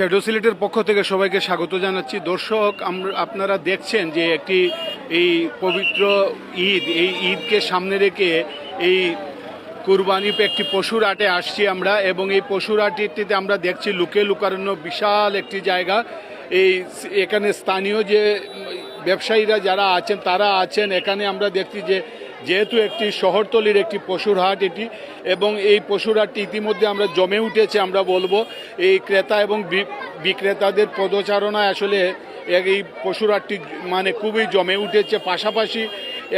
Shadow সিলেটের পক্ষ থেকে সবাইকে স্বাগত জানাচ্ছি। দর্শক আপনারা দেখছেন যে একটি এই পবিত্র ঈদ, এই ঈদকে সামনে রেখে এই কুরবানি একটি পশুর আটে আসছি আমরা এবং এই পশুর হাটটিতে আমরা দেখছি লুকে লুকানো বিশাল একটি জায়গা। এই এখানে স্থানীয় যে ব্যবসায়ীরা যারা আছেন, তারা আছেন। এখানে আমরা দেখছি যে যেহেতু একটি শহরতলির একটি পশুর হাট এটি, এবং এই পশুর হাটটি ইতিমধ্যে আমরা জমে উঠেছে, আমরা বলব, এই ক্রেতা এবং বিক্রেতাদের পদচারণায় আসলে এই পশুর হাটটি মানে খুবই জমে উঠেছে। পাশাপাশি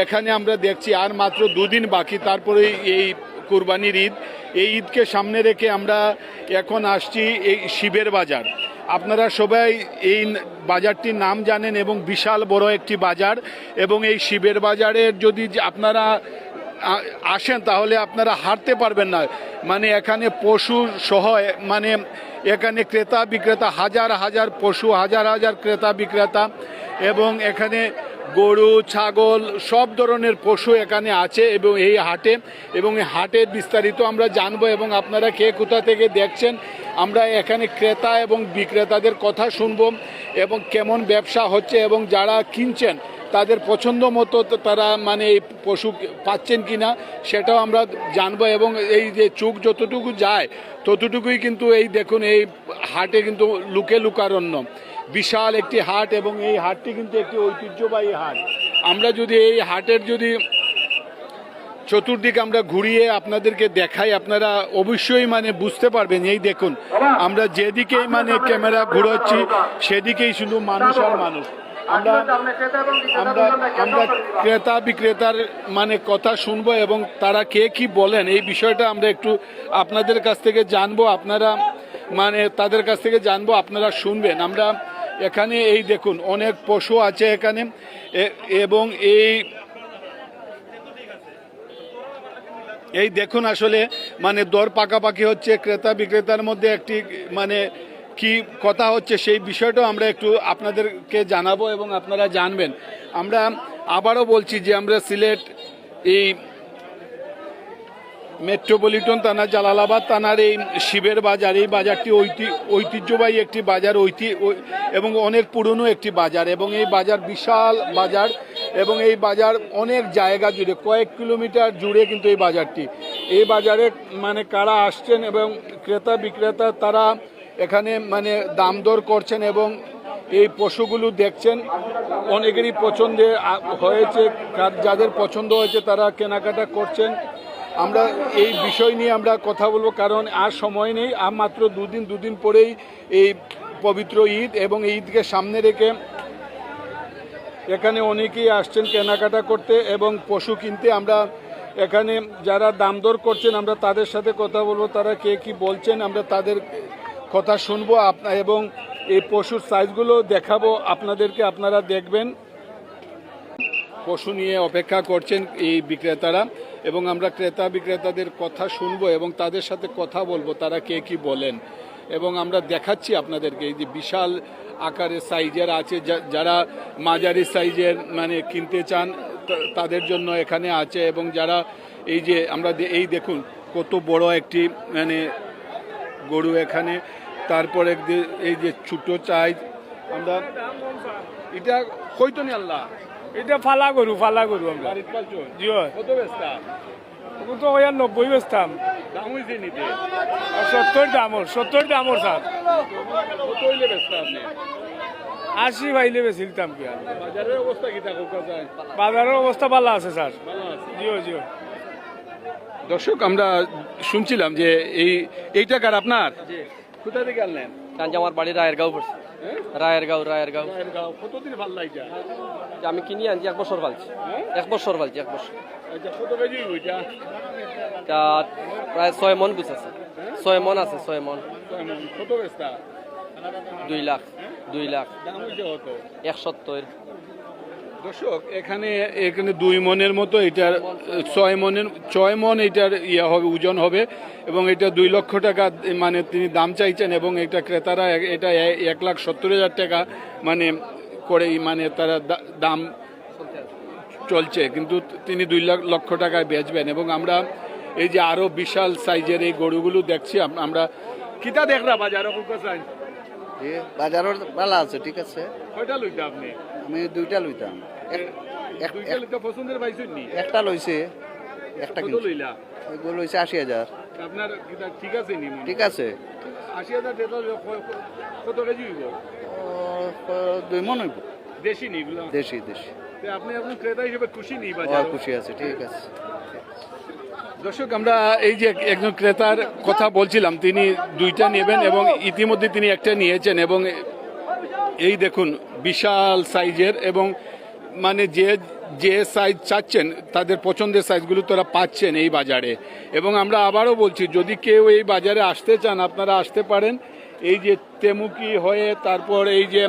এখানে আমরা দেখছি আর মাত্র দুদিন বাকি তারপরে এই কুরবানির ঈদ। এই ঈদকে সামনে রেখে আমরা এখন আসছি এই শিবের বাজার। আপনারা সবাই এই বাজারটির নাম জানেন এবং বিশাল বড় একটি বাজার এবং এই শিবের বাজারের যদি আপনারা আসেন তাহলে আপনারা হারতে পারবেন না। মানে এখানে পশু সহ মানে এখানে ক্রেতা বিক্রেতা, হাজার হাজার পশু, হাজার হাজার ক্রেতা বিক্রেতা এবং এখানে গরু, ছাগল, সব ধরনের পশু এখানে আছে এবং এই হাটে। এবং এই হাটের বিস্তারিত আমরা জানব এবং আপনারা কে কোথা থেকে দেখছেন, আমরা এখানে ক্রেতা এবং বিক্রেতাদের কথা শুনব এবং কেমন ব্যবসা হচ্ছে এবং যারা কিনছেন, তাদের পছন্দ মতো তারা মানে এই পশু পাচ্ছেন কি না সেটাও আমরা জানব এবং এই যে চোখ যতটুকু যায়, ততটুকুই কিন্তু এই দেখুন এই হাটে কিন্তু লুকে লুকারণ্য। বিশাল একটি হাট এবং এই হাটটি কিন্তু একটি ঐতিহ্যবাহী হাট। আমরা যদি এই হাটের যদি চতুর্দিকে আমরা ঘুরিয়ে আপনাদেরকে দেখাই, আপনারা অবশ্যই মানে বুঝতে পারবেন। এই দেখুন, আমরা যেদিকেই মানে ক্যামেরা ঘুরাচ্ছি, সেদিকেই শুধু মানুষ আর মানুষ। আমরা আমরা আমরা ক্রেতা বিক্রেতার মানে কথা শুনব এবং তারা কে কি বলেন, এই বিষয়টা আমরা একটু আপনাদের কাছ থেকে জানব। আপনারা মানে তাদের কাছ থেকে জানব, আপনারা শুনবেন। আমরা এখানে এই দেখুন, অনেক পশু আছে এখানে। এবং এই এই দেখুন আসলে মানে দর পাকাপাকি হচ্ছে, ক্রেতা বিক্রেতার মধ্যে একটি মানে কি কথা হচ্ছে, সেই বিষয়টাও আমরা একটু আপনাদেরকে জানাব এবং আপনারা জানবেন। আমরা আবারও বলছি যে আমরা সিলেট এই মেট্রোপলিটন থানা, জালালাবাদ থানার এই শিবের বাজার। এই বাজারটি ঐতি- ঐতিহ্যবাহী একটি বাজার, ঐতি এবং অনেক পুরনো একটি বাজার। এবং এই বাজার বিশাল বাজার এবং এই বাজার অনেক জায়গা জুড়ে, কয়েক কিলোমিটার জুড়ে কিন্তু এই বাজারটি। এই বাজারে মানে কারা আসছেন এবং ক্রেতা বিক্রেতা তারা এখানে মানে দাম দর করছেন এবং এই পশুগুলো দেখছেন। অনেকেরই পছন্দে হয়েছে যাদের পছন্দ হয়েছে তারা কেনাকাটা করছেন। আমরা এই বিষয় নিয়ে আমরা কথা বলব, কারণ আর সময় নেই। আর মাত্র দুদিন দুদিন পরেই এই পবিত্র ঈদ এবং এই ঈদকে সামনে রেখে এখানে অনেকেই আসছেন কেনাকাটা করতে এবং পশু কিনতে। আমরা এখানে যারা দাম দর করছেন, আমরা তাদের সাথে কথা বলব, তারা কে কি বলছেন, আমরা তাদের কথা শুনব আপনা, এবং এই পশুর সাইজগুলো দেখাবো আপনাদেরকে, আপনারা দেখবেন। পশু নিয়ে অপেক্ষা করছেন এই বিক্রেতারা। এবং আমরা ক্রেতা বিক্রেতাদের কথা শুনব এবং তাদের সাথে কথা বলব, তারা কে কি বলেন। এবং আমরা দেখাচ্ছি আপনাদেরকে এই যে বিশাল আকারের সাইজের আছে যারা মাঝারি সাইজের মানে কিনতে চান তাদের জন্য এখানে আছে এবং যারা এই যে আমরা এই দেখুন কত বড় একটি মানে গরু এখানে। তারপরে এই যে ছোটো চাই আমরা, এটা হইতো নি আল্লাহ? এটা ফালা গরু ফালা গরু আমরা। জি তো ওই আর নব্বই বেচতাম সত্তর দামর সত্তর দামর স্যার আশি পাইলে বেচিলতাম কি বাজারের অবস্থা ভালো আছে স্যার জিও জিও দর্শক আমরা শুনছিলাম যে এই এই টাকার আপনার? কোথা থেকে আনলেন? কারণ আমার বাড়ি রায়েরগাঁও পড়ছে। রায়ের রায়েরগাঁও। রায়েরগাঁও গাঁও কতদিন ভালো লাগছে? আমি কিনি আনছি এক বছর ভালছি। এক বছর ভালছি এক বছর। তা প্রায় ছয় মন গুছ আছে। ছয় মন আছে ছয় মন। দুই লাখ দুই লাখ। এক সত্তর দর্শক, এখানে এখানে দুই মনের মতো এটার, ছয় মনের, ছয় মন এটার ইয়ে হবে, ওজন হবে, এবং এটা দুই লক্ষ টাকা মানে তিনি দাম চাইছেন, এবং এটা ক্রেতারা এটা এক লাখ সত্তর হাজার টাকা মানে করে মানে তারা দাম চলছে, কিন্তু তিনি দুই লাখ, লক্ষ টাকায় বেচবেন, এবং আমরা এই যে আরও বিশাল সাইজের এই গরুগুলো দেখছি আমরা কিতা দেখরা বাজার জি বাজারের ভালো আছে ঠিক আছে। কয়টা লইতে আপনি? আমি দুইটা লইতাম। দুইটা লইতে পছন্দের পাইছেন নি? একটা লইছে একটা কত লইলা? ওইগুলো লইছে আশি হাজার। আপনার ঠিক আছে নি ঠিক আছে। আশি হাজার কত কেজি হইব? দুই মন হইব। দেশি নি দেশি দেশি। আপনি এখন ক্রেতা হিসেবে খুশি নি বাজার? খুশি আছে ঠিক আছে। দর্শক, আমরা এই যে একজন ক্রেতার কথা বলছিলাম, তিনি দুইটা নেবেন এবং ইতিমধ্যে তিনি একটা নিয়েছেন এবং এই দেখুন, বিশাল সাইজের এবং মানে যে যে সাইজ চাচ্ছেন, তাদের পছন্দের সাইজগুলো তারা পাচ্ছেন এই বাজারে। এবং আমরা আবারও বলছি, যদি কেউ এই বাজারে আসতে চান, আপনারা আসতে পারেন। এই যে তেমুকি হয়ে, তারপর এই যে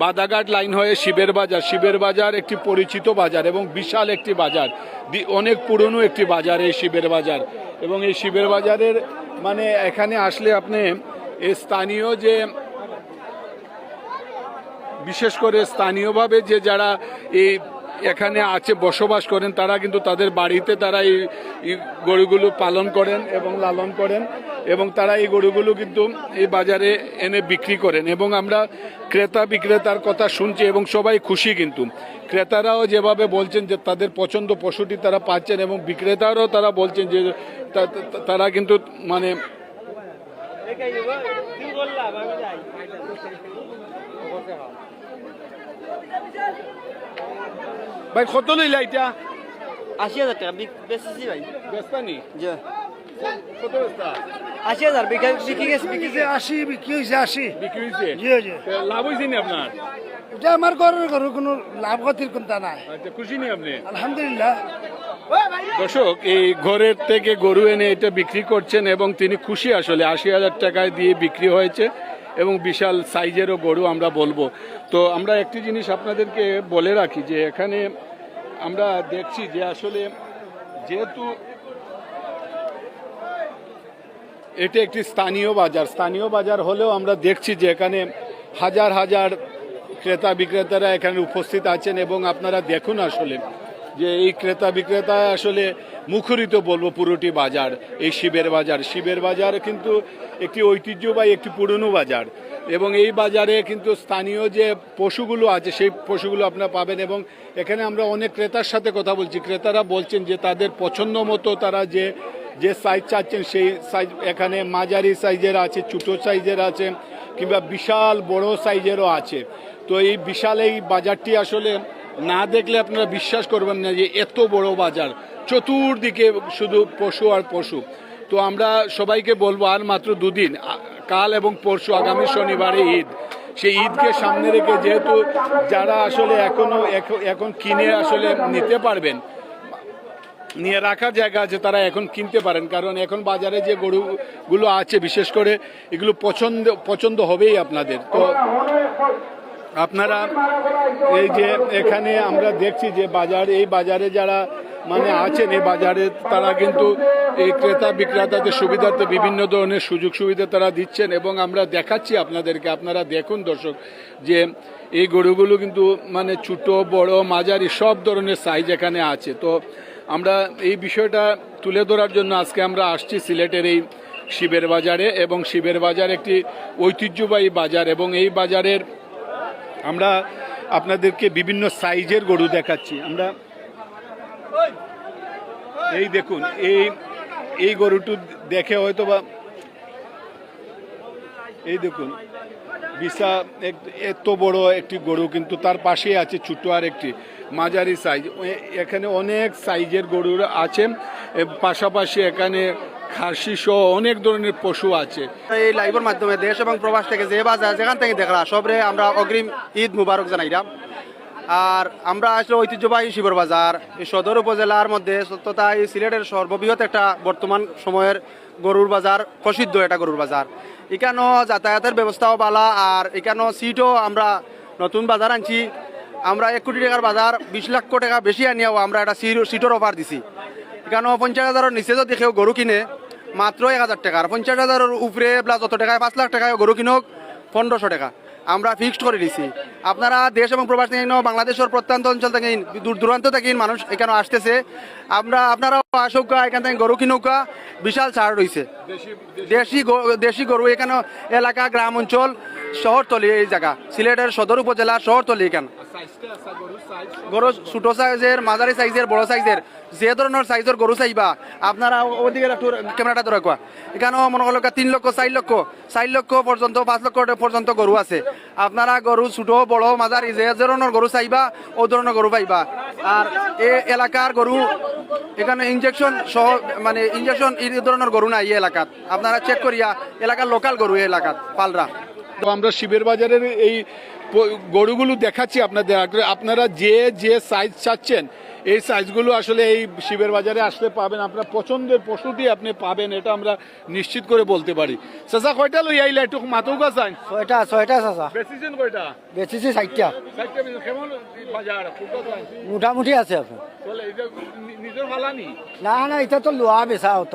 বাদাঘাট লাইন হয়ে শিবের বাজার। শিবের বাজার একটি পরিচিত বাজার এবং বিশাল একটি বাজার। অনেক পুরনো একটি বাজার এই শিবের বাজার। এবং এই শিবের বাজারের মানে এখানে আসলে আপনি স্থানীয় যে, বিশেষ করে স্থানীয়ভাবে যে যারা এই এখানে আছে, বসবাস করেন, তারা কিন্তু তাদের বাড়িতে তারা এই গরুগুলো পালন করেন এবং লালন করেন এবং তারা এই গরুগুলো কিন্তু এই বাজারে এনে বিক্রি করেন এবং আমরা ক্রেতা বিক্রেতার কথা শুনছি এবং সবাই খুশি কিন্তু। ক্রেতারাও যেভাবে বলছেন যে তাদের পছন্দ পশুটি তারা পাচ্ছেন এবং বিক্রেতারাও তারা বলছেন যে তারা কিন্তু মানে ভাই কত লইলা এটা? আশি হাজার টাকা বেচেছি ভাই। বেস্তানি জি। কত বেস্তা আশি হাজার বিক্রি গেছে বিক্রি গেছে। আশি বিক্রি হয়েছে আশি। বিক্রি হয়েছে জি জি। লাভ হয়েছে নি আপনার? এটা আমার ঘরের ঘরের কোনো লাভ ক্ষতির কোনটা নাই। আচ্ছা খুশি নি আপনি? আলহামদুলিল্লাহ। দর্শক এই ঘরের থেকে গরু এনে এটা বিক্রি করছেন এবং তিনি খুশি আসলে। আশি হাজার টাকায় দিয়ে বিক্রি হয়েছে। এবং বিশাল সাইজেরও গরু আমরা বলব। তো আমরা একটি জিনিস আপনাদেরকে বলে রাখি যে এখানে আমরা দেখছি যে আসলে যেহেতু এটা একটি স্থানীয় বাজার স্থানীয় বাজার হলেও আমরা দেখছি যে এখানে হাজার হাজার ক্রেতা বিক্রেতারা এখানে উপস্থিত আছেন এবং আপনারা দেখুন আসলে যে এই ক্রেতা বিক্রেতা আসলে মুখরিত বলব পুরোটি বাজার, এই শিবের বাজার। শিবের বাজার কিন্তু একটি ঐতিহ্যবাহী, একটি পুরনো বাজার। এবং এই বাজারে কিন্তু স্থানীয় যে পশুগুলো আছে, সেই পশুগুলো আপনারা পাবেন। এবং এখানে আমরা অনেক ক্রেতার সাথে কথা বলছি। ক্রেতারা বলছেন যে তাদের পছন্দ মতো তারা যে যে সাইজ চাচ্ছেন, সেই সাইজ এখানে মাঝারি সাইজের আছে, ছোটো সাইজের আছে, কিংবা বিশাল বড় সাইজেরও আছে। তো এই বিশাল এই বাজারটি আসলে না দেখলে আপনারা বিশ্বাস করবেন না যে এত বড় বাজার। চতুর্দিকে শুধু পশু আর পশু। তো আমরা সবাইকে বলব আর মাত্র দুদিন কাল এবং পরশু, আগামী শনিবারে ঈদ। সেই ঈদকে সামনে রেখে যেহেতু যারা আসলে এখনও এখন- কিনে আসলে নিতে পারবেন, নিয়ে রাখার জায়গা আছে, তারা এখন কিনতে পারেন। কারণ এখন বাজারে যে গরুগুলো আছে, বিশেষ করে এগুলো পছন্দ পছন্দ হবেই আপনাদের। তো আপনারা এই যে এখানে আমরা দেখছি যে বাজার, এই বাজারে যারা মানে আছেন, এই বাজারে তারা কিন্তু এই ক্রেতা বিক্রেতাদের সুবিধার্থে বিভিন্ন ধরনের সুযোগ সুবিধা তারা দিচ্ছেন এবং আমরা দেখাচ্ছি আপনাদেরকে। আপনারা দেখুন দর্শক যে এই গরুগুলো কিন্তু মানে ছোট, বড়, মাঝারি সব ধরনের সাইজ এখানে আছে। তো আমরা এই বিষয়টা তুলে ধরার জন্য আজকে আমরা আসছি সিলেটের এই শিবের বাজারে এবং শিবের বাজার একটি ঐতিহ্যবাহী বাজার এবং এই বাজারের আমরা আপনাদেরকে বিভিন্ন সাইজের গরু দেখাচ্ছি। আমরা এই দেখুন, এই এই গরুটি দেখে হয়তো বা এই দেখুন, বিশা এত বড় একটি গরু, কিন্তু তার পাশেই আছে ছোট আর একটি মাঝারি সাইজ। এখানে অনেক সাইজের গরুর আছে পাশাপাশি এখানে খাসি সহ অনেক ধরনের পশু আছে। এই লাইভের মাধ্যমে দেশ এবং প্রবাস থেকে যে বাজার যেখান থেকে দেখলা, সবরে আমরা অগ্রিম ঈদ মুবারক জানাইলাম আর আমরা আসলে ঐতিহ্যবাহী শিবর বাজার সদর উপজেলার মধ্যে তথা এই সিলেটের সর্ববৃহৎ একটা বর্তমান সময়ের গরুর বাজার, প্রসিদ্ধ একটা গরুর বাজার। এখানেও যাতায়াতের ব্যবস্থাও বালা আর এখানেও সিটও আমরা নতুন বাজার আনছি। আমরা এক কোটি টাকার বাজার, বিশ লক্ষ টাকা বেশি আনিয়াও আমরা একটা সিটের অফার দিছি। এখানেও পঞ্চাশ হাজারের নিচে যদি কেউ গরু কিনে মাত্র এক হাজার টাকা। আর পঞ্চাশ হাজারের উপরে প্লাস যত টাকায় পাঁচ লাখ টাকায় গরু কিনুক পনেরোশো টাকা। আমরা ফিক্সড করে দিছি। আপনারা দেশ এবং প্রবাস থেকে বাংলাদেশের প্রত্যন্ত অঞ্চল থেকে দূর দূরান্ত থেকে মানুষ এখানে আসতেছে। আমরা আপনারাও আসৌকা এখান থেকে গরু কিনৌকা বিশাল ছাড় রয়েছে। দেশি দেশি গরু এখানে এলাকা গ্রাম অঞ্চল শহরতলি এই জায়গা সিলেটের সদর উপজেলা শহরতলি এখানে। গরু ছোট সাইজের, মাঝারি সাইজের, বড় সাইজের, যে ধরনের সাইজের গরু চাইবা, আপনারা ওদিকে একটু ক্যামেরাটা ধরে কোয়া। এখানেও মনে করল তিন লক্ষ, চার লক্ষ চার লক্ষ পর্যন্ত, পাঁচ লক্ষ পর্যন্ত গরু আছে। আপনারা গরু ছোট, বড়, মাঝারি, যে ধরনের গরু চাইবা, ও ধরনের গরু পাইবা। আর এই এলাকার গরু, এখানে ইনজেকশন সহ মানে ইনজেকশন এই ধরনের গরু নাই এই এলাকাত। আপনারা চেক করিয়া, এলাকার লোকাল গরু এলাকাত, পালরা। আমরা শিবের বাজারের এই গরুগুলো দেখাচ্ছি আপনাদের। আপনারা যে যে সাইজ চাচ্ছেন এই সাইজগুলো আসলে এই শিবের বাজারে আসলে পাবেন। আপনার পছন্দের পশুটি আপনি পাবেন এটা আমরা নিশ্চিত করে বলতে পারি। চাচা কয়টা লই আইলা? একটু মাথৌকা চাই ছয়টা ছয়টা চাচা। বেশিছেন কয়টা? বেচিছি কেমন বাজার? মোটামুটি আছে আপনার নিজের না না এটা তো লোয়া বেচা অত।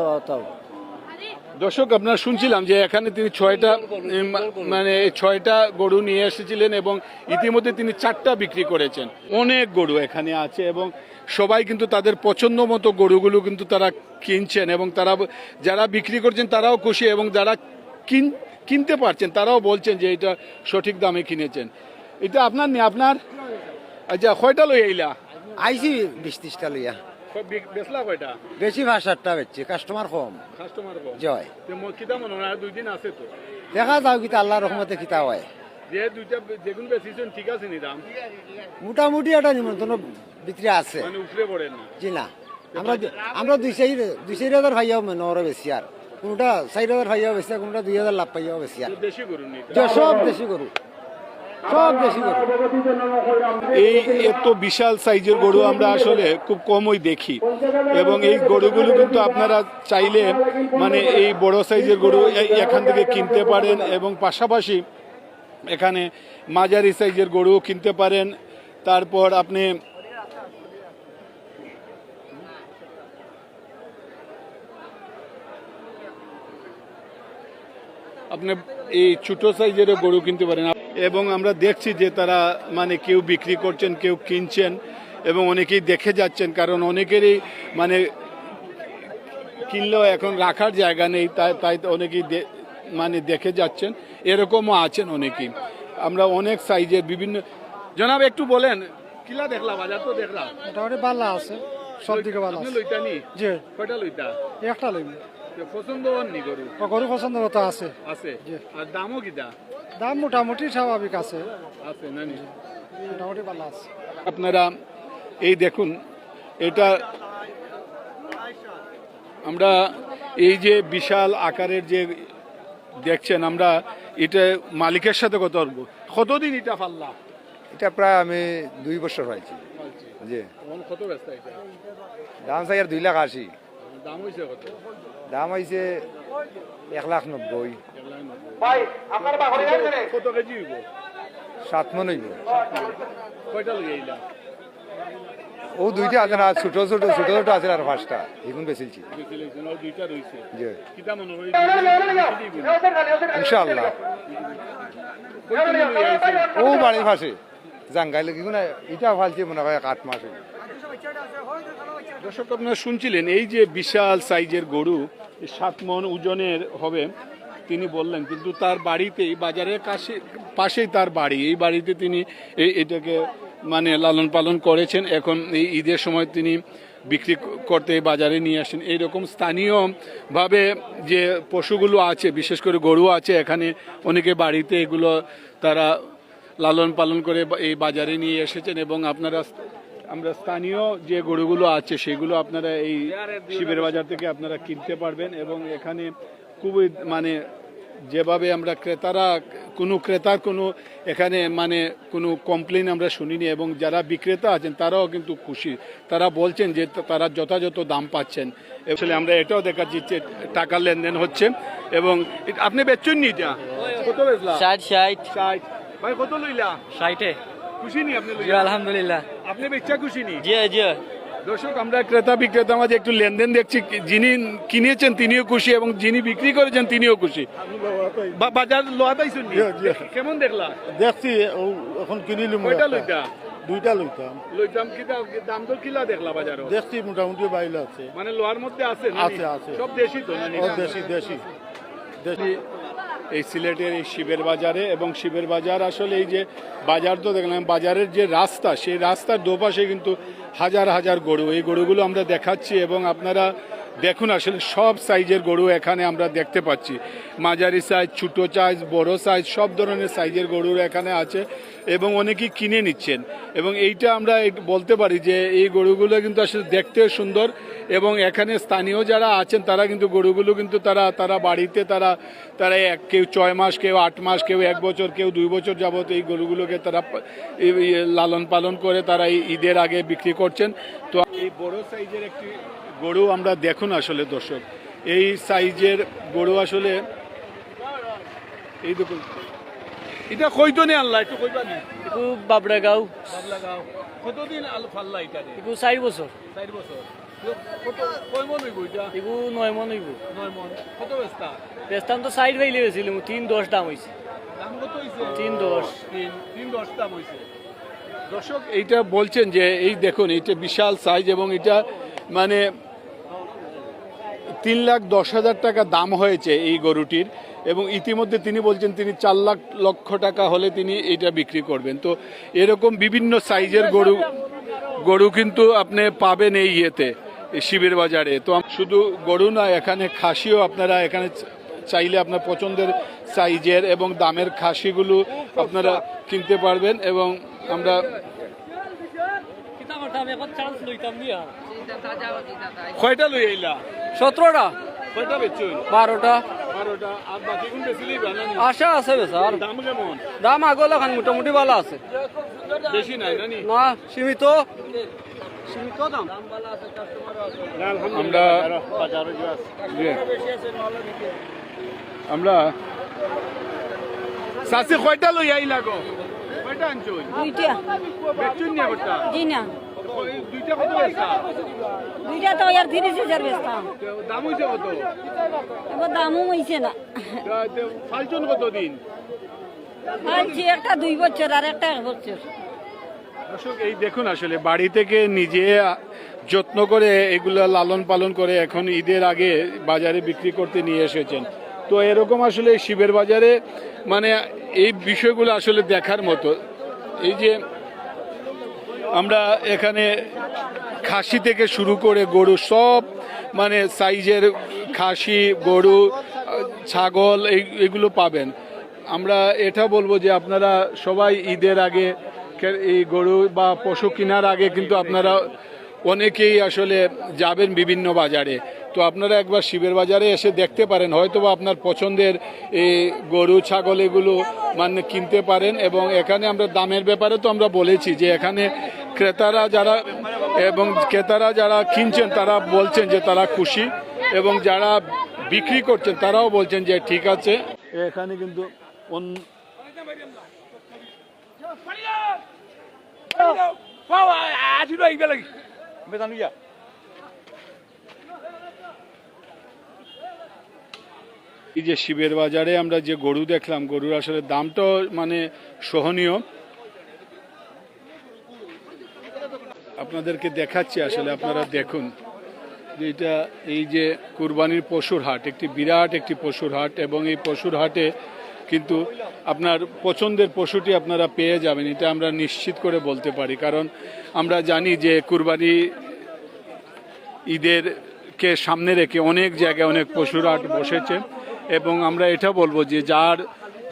দর্শক, আপনারা শুনছিলাম যে এখানে তিনি ছয়টা মানে ছয়টা গরু নিয়ে এসেছিলেন এবং ইতিমধ্যে তিনি চারটা বিক্রি করেছেন। অনেক গরু এখানে আছে এবং সবাই কিন্তু তাদের পছন্দ মতো গরুগুলো কিন্তু তারা কিনছেন এবং তারা, যারা বিক্রি করছেন তারাও খুশি এবং যারা কিন, কিনতে পারছেন তারাও বলছেন যে এটা সঠিক দামে কিনেছেন। এটা আপনার নি, আপনার? আচ্ছা কয়টা লই আইলা? আইছি, বিশ ত্রিশটা লইয়া। কয়টা? বেশি ভাষারটা বেচছি কাস্টমার কম। কাস্টমার জয়। কিতা মনে হয় দুই দিন আছে তো। দেখা যাও কিতা আল্লাহ রহমতে কিতা হয়। যে দুইটা যেগুলো বেশিছেন ঠিক আছে নি দাম? মোটামুটি একটা নিমন্ত্রণ ভিতরে আছে। মানে উপরে পড়ে না। জি না। আমরা আমরা দুই চারি দুই চারি হাজার ভাইয়াও নরে বেশি আর। কোনটা চারি হাজার ভাইয়াও বেশি আর কোনটা দুই হাজার লাভ পাইয়াও বেশি আর। দেশি গরু সব দেশি গরু সব দেশি গরু। এই এত বিশাল সাইজের গরু আমরা আসলে খুব কমই দেখি। এবং এই গরুগুলো কিন্তু আপনারা চাইলে মানে এই বড় সাইজের গরু এখান থেকে কিনতে পারেন এবং পাশাপাশি এখানে মাঝারি সাইজের গরুও কিনতে পারেন। তারপর আপনি আপনি এই ছোট সাইজের গরু কিনতে পারেন। এবং আমরা দেখছি যে তারা মানে কেউ বিক্রি করছেন কেউ কিনছেন এবং অনেকেই দেখে যাচ্ছেন কারণ অনেকেরই মানে কিনলেও এখন রাখার জায়গা নেই তাই তাই তো অনেকেই মানে দেখে যাচ্ছেন। এরকমও আছেন অনেকেই। আমরা অনেক সাইজের বিভিন্ন জনাব একটু বলেন কিলা দেখলা বাজার তো দেখলা মোটামুটি আছে সব দিকে আছে। লইতা নি? জি। কয়টা লইতা? একটা পছন্দ হন নি গরু গরু পছন্দ মতো আছে। আছে? আর দামও কিটা দাম মোটামুটি স্বাভাবিক আছে। মোটামুটি ভালো আছে। আপনারা এই দেখুন এটা আমরা এই যে বিশাল আকারের যে দেখছেন আমরা এটা মালিকের সাথে কত কতদিন এটা পাল্লা? এটা প্রায় আমি দুই বছর হয়েছি জি। কত দাম চাই আর দুই লাখ আশি। দাম হয়েছে কত? দাম হয়েছে এক লাখ নব্বই কত কেজি হইব? সাত মন হইব। কয়টা লই ও দুইটা আছে না ছোট ছোট ছোট ছোট আছে আর পাঁচটা। বেশিলছি। ইনশাআল্লাহ? ও বাড়ির পাশে। জাঙ্গাইলে কি না এটা ফালছে মনে হয় এক আট মাস দর্শক আপনারা শুনছিলেন এই যে বিশাল সাইজের গরু সাত মন ওজনের হবে, তিনি বললেন, কিন্তু তার বাড়িতেই, বাজারের কাছে, পাশেই তার বাড়ি। এই বাড়িতে তিনি এটাকে মানে লালন পালন করেছেন। এখন এই ঈদের সময় তিনি বিক্রি করতে বাজারে নিয়ে আসেন। এইরকম স্থানীয়ভাবে যে পশুগুলো আছে, বিশেষ করে গরু আছে, এখানে অনেকে বাড়িতে এগুলো তারা লালন পালন করে এই বাজারে নিয়ে এসেছেন এবং আপনারা আমরা স্থানীয় যে গরুগুলো আছে সেগুলো আপনারা এই শিবের বাজার থেকে আপনারা কিনতে পারবেন এবং এখানে খুবই মানে যেভাবে আমরা ক্রেতারা কোনো ক্রেতার কোনো এখানে মানে কোনো কমপ্লেন আমরা শুনিনি এবং যারা বিক্রেতা আছেন তারাও কিন্তু খুশি। তারা বলছেন যে তারা যথাযথ দাম পাচ্ছেন। আসলে আমরা এটাও দেখাচ্ছি যে টাকার লেনদেন হচ্ছে এবং আপনি বেচছেন নি এটা? কত বেচলা? ষাট ষাট। ষাট। ভাই কত লইলা? ষাটে। খুশি নি আপনি জি আলহামদুলিল্লাহ। আপনি বেচা খুশি নি? জি জি। দর্শক আমরা ক্রেতা বিক্রেতা মাঝে একটু লেনদেন দেখছি। যিনি কিনেছেন তিনিও খুশি এবং যিনি বিক্রি করেছেন তিনিও খুশি। বা- বাজার লোয়া পাইছেন কেমন দেখলা? দেখছি এখন কিনিলি কয়টা লইতা? দুইটা লইতাম। লইতাম কি দাম দর কিলা দেখলা বাজারও দেখছি মোটামুটি বাইলে আছে। মানে লোয়ার মধ্যে আছে আছে, আছে। সব দেশি তো দেশি দেশি। দেশি। এই সিলেটের এই শিবের বাজারে এবং শিবের বাজার আসলে এই যে বাজার তো দেখলাম, বাজারের যে রাস্তা, সেই রাস্তার দুপাশে কিন্তু হাজার হাজার গরু। এই গরুগুলো আমরা দেখাচ্ছি এবং আপনারা দেখুন আসলে সব সাইজের গরু এখানে আমরা দেখতে পাচ্ছি। মাঝারি সাইজ, ছোটো সাইজ, বড় সাইজ, সব ধরনের সাইজের গরুর এখানে আছে এবং অনেকেই কিনে নিচ্ছেন। এবং এইটা আমরা বলতে পারি যে এই গরুগুলো কিন্তু আসলে দেখতেও সুন্দর এবং এখানে স্থানীয় যারা আছেন তারা কিন্তু গরুগুলো কিন্তু তারা তারা বাড়িতে তারা তারা এক, কেউ ছয় মাস, কেউ আট মাস, কেউ এক বছর, কেউ দুই বছর যাবত এই গরুগুলোকে তারা লালন পালন করে তারা এই ঈদের আগে বিক্রি করছেন। তো এই বড় সাইজের একটি গরু আমরা দেখুন আসলে দর্শক। এই সাইজের গরু আসলে এই দেখুন। এটা কইতো নে আল্লাহ একটু কইবা নি? একটু কতদিন আল ফাল্লা এটা রে? একটু চার বছর। চার বছর। কত কয় মন হইব এটা? একটু নয় মন হইব। নয় মন। কত বেস্তা বেচতাম তো চাইড বাইলে বেছিলাম তিন দশ দাম হয়েছে দাম কত হইছে? তিন দশ। তিন তিন দশ দাম হইছে। দর্শক এইটা বলছেন যে এই দেখুন এইটা বিশাল সাইজ এবং এটা মানে তিন লাখ দশ হাজার টাকা দাম হয়েছে এই গরুটির এবং ইতিমধ্যে তিনি বলছেন তিনি চার লাখ লক্ষ টাকা হলে তিনি এটা বিক্রি করবেন। তো এরকম বিভিন্ন সাইজের গরু গরু কিন্তু আপনি পাবেন এই ইয়েতে শিবের বাজারে। তো শুধু গরু না, এখানে খাসিও আপনারা এখানে চাইলে আপনার পছন্দের সাইজের এবং দামের খাসিগুলো আপনারা কিনতে পারবেন এবং আমরা কয়টা লই আইলা? সতেরোটা। কয়টা বেচুন বারোটা। বারোটা। আর বাকি কোন বেশি বানানি আশা আছে বেচার দাম কেমন? দাম আগল এখন মোটামুটি ভালো আছে। বেশি নাই নানি? না সীমিত। আমরা জি। আমরা সাসি কয়টা লই আইলা গো? কয়টা আনছুন দুইটা। বেচুন না দুইটা তো তিরিশ হাজার বেচতাম দাম হইছে কত? এবার দামও হইছে না। ফালছুন কত দিন একটা দুই বছর আর একটা এক বছর। দর্শক এই দেখুন আসলে বাড়ি থেকে নিজে যত্ন করে এগুলো লালন পালন করে এখন ঈদের আগে বাজারে বিক্রি করতে নিয়ে এসেছেন। তো এরকম আসলে শিবের বাজারে মানে এই বিষয়গুলো আসলে দেখার মতো। এই যে আমরা এখানে খাসি থেকে শুরু করে গরু সব মানে সাইজের খাসি, গরু, ছাগল, এই, এগুলো পাবেন। আমরা এটা বলব যে আপনারা সবাই ঈদের আগে এই গরু বা পশু কেনার আগে কিন্তু আপনারা অনেকেই আসলে যাবেন বিভিন্ন বাজারে। তো আপনারা একবার শিবের বাজারে এসে দেখতে পারেন হয়তো বা আপনার পছন্দের এই গরু, ছাগল এগুলো মানে কিনতে পারেন এবং এখানে আমরা দামের ব্যাপারে তো আমরা বলেছি যে এখানে ক্রেতারা যারা এবং ক্রেতারা যারা কিনছেন তারা বলছেন যে তারা খুশি এবং যারা বিক্রি করছেন তারাও বলছেন যে ঠিক আছে। এখানে কিন্তু এই যে শিবের বাজারে আমরা যে গরু দেখলাম গরুর আসলে দামটাও মানে সহনীয়। আপনাদেরকে দেখাচ্ছি আসলে আপনারা দেখুন যে এটা এই যে কুরবানির পশুর হাট, একটি বিরাট একটি পশুর হাট এবং এই পশুর হাটে কিন্তু আপনার পছন্দের পশুটি আপনারা পেয়ে যাবেন, এটা আমরা নিশ্চিত করে বলতে পারি। কারণ আমরা জানি যে কুরবানি ঈদের কে সামনে রেখে অনেক জায়গায় অনেক পশুর হাট বসেছে এবং আমরা এটা বলব যে যার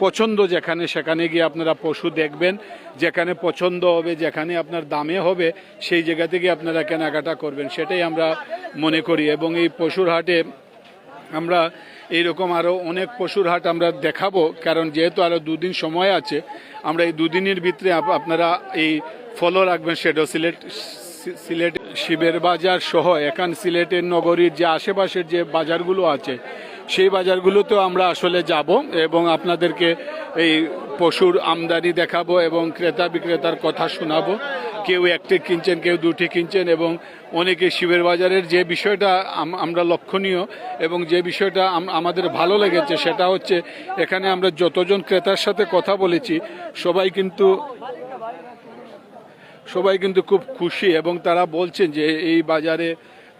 পছন্দ যেখানে, সেখানে গিয়ে আপনারা পশু দেখবেন। যেখানে পছন্দ হবে, যেখানে আপনার দামে হবে, সেই জায়গা থেকে আপনারা কেনাকাটা করবেন। সেটাই আমরা মনে করি এবং এই পশুর হাটে আমরা এইরকম আরও অনেক পশুর হাট আমরা দেখাবো। কারণ যেহেতু আরও দুদিন সময় আছে, আমরা এই দুদিনের ভিতরে আপ- আপনারা এই ফলো রাখবেন সেটাও সিলেট সিলেট শিবের বাজার সহ, এখান সিলেটের নগরীর যে আশেপাশের যে বাজারগুলো আছে সেই বাজারগুলোতেও আমরা আসলে যাব এবং আপনাদেরকে এই পশুর আমদানি দেখাবো এবং ক্রেতা বিক্রেতার কথা শোনাবো। কেউ একটি কিনছেন, কেউ দুটি কিনছেন এবং অনেকে শিবের বাজারের যে বিষয়টা আমরা লক্ষণীয় এবং যে বিষয়টা আমাদের ভালো লেগেছে সেটা হচ্ছে এখানে আমরা যতজন ক্রেতার সাথে কথা বলেছি, সবাই কিন্তু সবাই কিন্তু খুব খুশি এবং তারা বলছেন যে এই বাজারে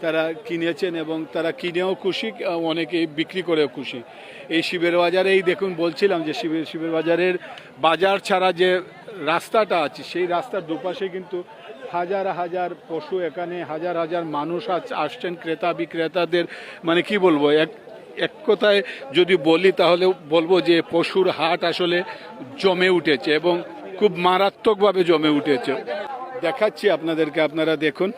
তারা কিনেছেন এবং তারা কিনেও খুশি, অনেকে বিক্রি করেও খুশি। এই শিবের বাজারে এই দেখুন বলছিলাম যে শিবের শিবের বাজারের বাজার ছাড়া যে রাস্তাটা আছে, সেই রাস্তার দুপাশে কিন্তু হাজার হাজার পশু, এখানে হাজার হাজার মানুষ আস- আসছেন, ক্রেতা বিক্রেতাদের মানে কি বলব, এক এক কথায় যদি বলি তাহলে বলব যে পশুর হাট আসলে জমে উঠেছে এবং খুব মারাত্মকভাবে জমে উঠেছে। দেখাচ্ছি আপনাদেরকে, আপনারা দেখুন।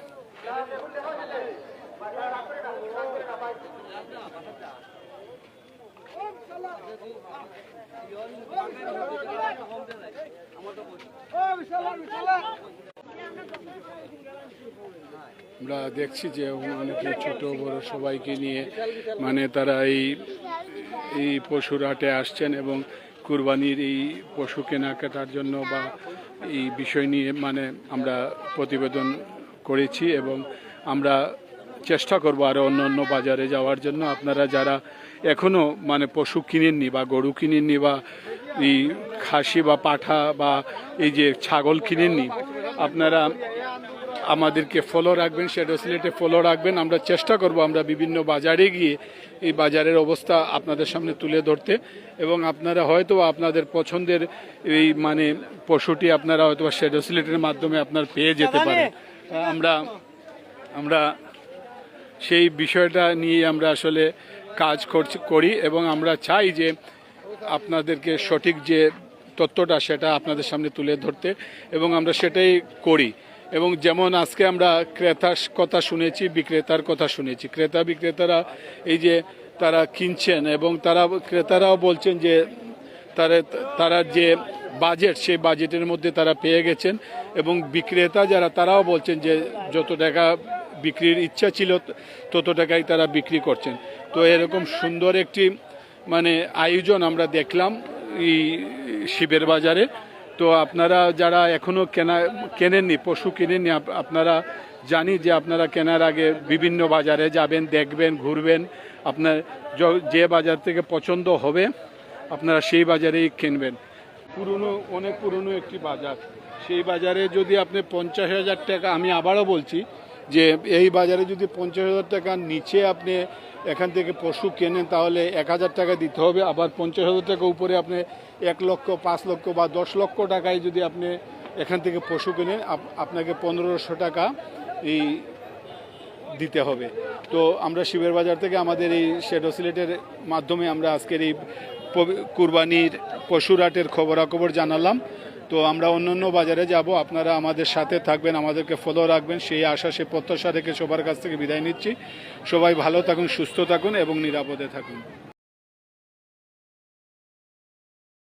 আমরা দেখছি যে অনেকে ছোট, বড় সবাইকে নিয়ে মানে তারা এই এই পশুর হাটে আসছেন এবং কুরবানির এই পশু কেনাকাটার জন্য বা এই বিষয় নিয়ে মানে আমরা প্রতিবেদন করেছি এবং আমরা চেষ্টা করব আরও অন্য অন্য বাজারে যাওয়ার জন্য। আপনারা যারা এখনও মানে পশু কিনেননি বা গরু কিনেননি বা এই খাসি বা পাঠা বা এই যে ছাগল কিনেননি, আপনারা আমাদেরকে ফলো রাখবেন শ্যাডো সিলেটে ফলো রাখবেন। আমরা চেষ্টা করব আমরা বিভিন্ন বাজারে গিয়ে এই বাজারের অবস্থা আপনাদের সামনে তুলে ধরতে। এবং আপনারা হয়তো আপনাদের পছন্দের এই মানে পশুটি আপনারা হয়তো শ্যাডো সিলেটের মাধ্যমে আপনার পেয়ে যেতে পারেন। আমরা আমরা সেই বিষয়টা নিয়ে আমরা আসলে কাজ করছি করি এবং আমরা চাই যে আপনাদেরকে সঠিক যে তথ্যটা সেটা আপনাদের সামনে তুলে ধরতে এবং আমরা সেটাই করি। এবং যেমন আজকে আমরা ক্রেতার কথা শুনেছি, বিক্রেতার কথা শুনেছি। ক্রেতা, বিক্রেতারা এই যে তারা কিনছেন এবং তারা, ক্রেতারাও বলছেন যে তারা তারা যে বাজেট, সেই বাজেটের মধ্যে তারা পেয়ে গেছেন এবং বিক্রেতা যারা, তারাও বলছেন যে যত টাকা বিক্রির ইচ্ছা ছিল, তত টাকাই তারা বিক্রি করছেন। তো এরকম সুন্দর একটি মানে আয়োজন আমরা দেখলাম এই শিবের বাজারে। তো আপনারা যারা এখনও কেনা, কেনেননি, পশু কেনেননি আপনারা জানি যে আপনারা কেনার আগে বিভিন্ন বাজারে যাবেন, দেখবেন, ঘুরবেন। আপনার যে বাজার থেকে পছন্দ হবে, আপনারা সেই বাজারেই কিনবেন। পুরনো, অনেক পুরনো একটি বাজার। সেই বাজারে যদি আপনি পঞ্চাশ হাজার টাকা, আমি আবারও বলছি যে এই বাজারে যদি পঞ্চাশ হাজার টাকার নিচে আপনি এখান থেকে পশু কেনেন, তাহলে এক হাজার টাকা দিতে হবে। আবার পঞ্চাশ হাজার টাকা উপরে আপনি এক লক্ষ, পাঁচ লক্ষ বা দশ লক্ষ টাকায় যদি আপনি এখান থেকে পশু কেনেন আপনাকে পনেরোশো টাকা এই দিতে হবে। তো আমরা শিবের বাজার থেকে আমাদের এই শেডো সিলেটের মাধ্যমে আমরা আজকের এই কুরবানির পশুরাটের খবরাখবর জানালাম। তো আমরা অন্য অন্য বাজারে যাব, আপনারা আমাদের সাথে থাকবেন, আমাদেরকে ফলো রাখবেন, সেই আশা সে প্রত্যাশা রেখে সবার কাছ থেকে বিদায় নিচ্ছি। সবাই ভালো থাকুন, সুস্থ থাকুন এবং নিরাপদে থাকুন।